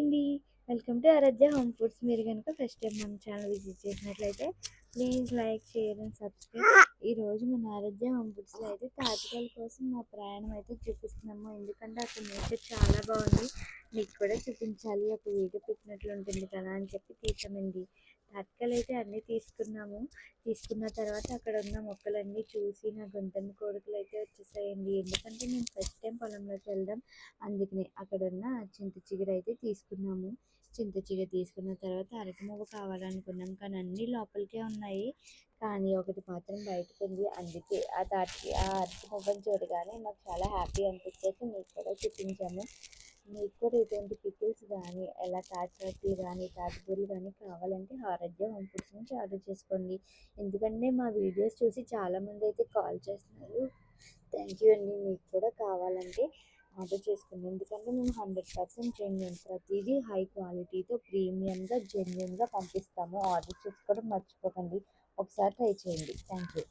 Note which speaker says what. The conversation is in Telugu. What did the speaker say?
Speaker 1: అండి. Welcome to Aaradhya home foods మీరు కనుక ఫస్ట్ టైం మన ఛానల్ విజిట్ చేసినట్లయితే please like share and subscribe ఈ రోజు మన ఆరాధ్య హోమ్ ఫుడ్స్లో అయితే తాటికాయల కోసం మా ప్రయాణం అయితే చూపిస్తున్నాము. ఎందుకంటే అక్కడ నేచర్ చాలా బాగుంది. మీకు కూడా చూపించాలి. ఒక వీడియో పెట్టినట్లు ఉంటుంది కదా అని చెప్పి తీసామండి. తాటికాయలు అయితే అన్నీ తీసుకున్నాము. తీసుకున్న తర్వాత అక్కడ ఉన్న మొక్కలన్నీ చూసి నా గొంతమ్మ కోరికలు అయితే వచ్చేసాయండి. ఎందుకంటే నేను ఫస్ట్ పొలంలోకి వెళ్దాం. అందుకనే అక్కడ ఉన్న చింత చిగురు అయితే తీసుకున్నాము. చింత చిగురు తీసుకున్న తర్వాత అరటి మువ్వ కావాలనుకున్నాం. కానీ అన్నీ లోపలికే ఉన్నాయి. కానీ ఒకటి మాత్రం బయటకు ఉంది. అందుకే ఆ తాటి ఆ అరటి మువ్వని చూడగానే నాకు చాలా హ్యాపీ అనిపించేసి మీకు కూడా చూపించాము. మీకు కూడా ఇటువంటి పికిల్స్ కానీ ఎలా తాటి కానీ తాటిపూలు కానీ కావాలంటే ఆరోగ్య హోమ్ ఫుడ్స్ నుంచి ఆర్డర్ చేసుకోండి. ఎందుకంటే మా వీడియోస్ చూసి చాలామంది అయితే కాల్ చేస్తున్నారు. థ్యాంక్ యూ అండి. మీకు కూడా కావాలంటే ఆర్డర్ చేసుకోండి. ఎందుకంటే మేము హండ్రెడ్ పర్సెంట్ జెన్యున్ ప్రతిదీ హై క్వాలిటీతో ప్రీమియంగా జెన్యున్గా పంపిస్తాము. ఆర్డర్ చేసుకోవడం మర్చిపోకండి. ఒకసారి ట్రై చేయండి. Thank you